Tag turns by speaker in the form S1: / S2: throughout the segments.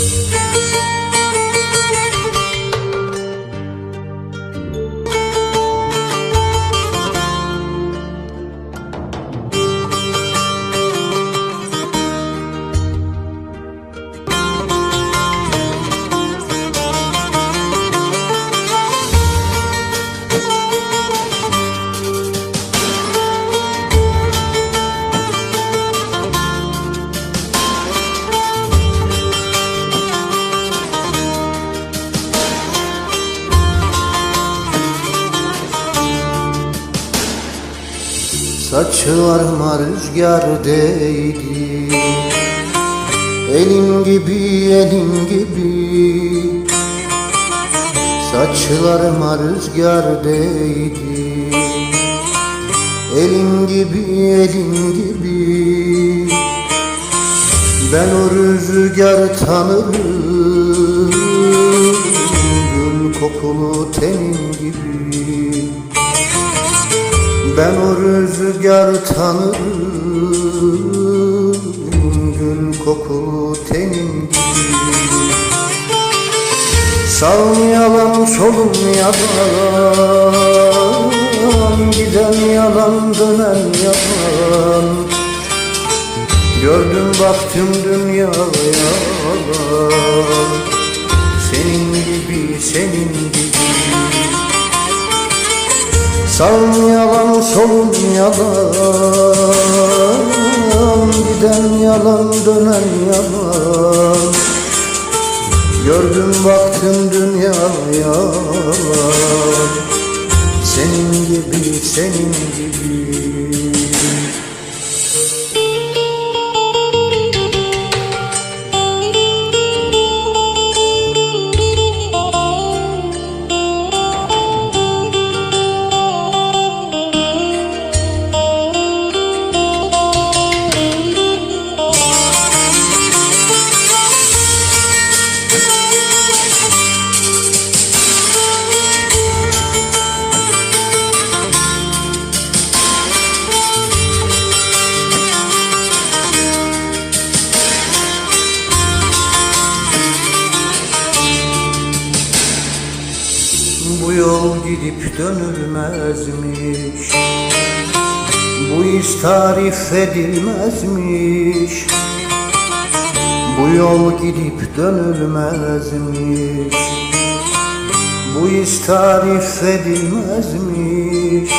S1: Yeah. Saçlarıma rüzgar değdi Elin gibi elin gibi. Saçlarıma rüzgar değdi Elin gibi elin gibi. Ben o rüzgarı tanırım. Gül kokulu ben o rüzgar tanırım Gül kokulu tenin Sağım yalan solum yalan Giden yalan dönen yalan. Gördüm baktım dünya yalan. Senin gibi senin gibi. Sağım yalan solum yalan Giden yalan dönen yalan. Gördüm baktım dünya yalan. Senin gibi senin gibi yol gidip dönülmezmiş. Bu iş tarif edilmezmiş. Bu yol gidip dönülmezmiş. Bu iş tarif edilmezmiş.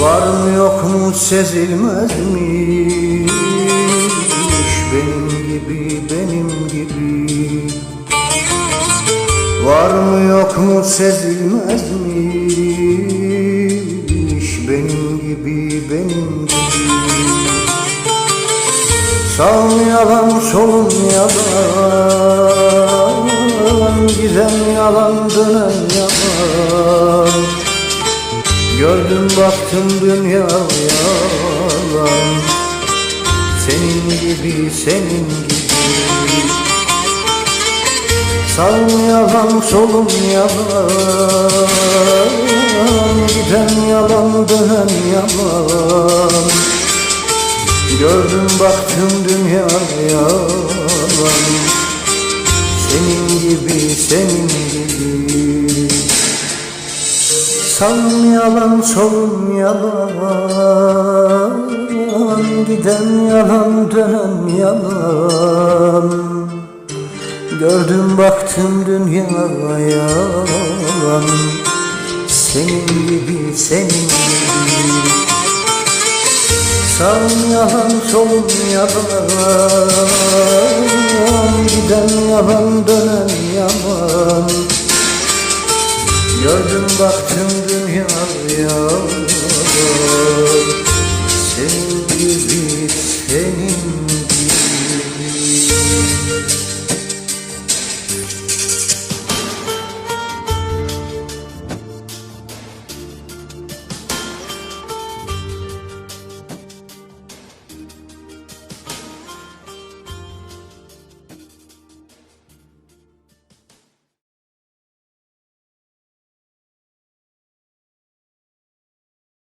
S1: Var mı yok mu sezilmezmiş. Benim Var mı yok mu sezilmezmiş Benim gibi benim gibi. Sağım yalan solum yalan. Giden yalan dönen yalan. Gördüm baktım dünya yalan. Senin gibi senin gibi Sağım yalan solum yalan. Giden yalan dönen yalan. Gördüm baktım dünya yalan. Senin gibi senin gibi. Sağım yalan solum yalan. Giden yalan dönen yalan Gördüm baktım dünya yalan. Senin gibi senin gibi. Sağım yalan solum yalan. Giden yalan dönen yalan Gördüm baktım dünya yalan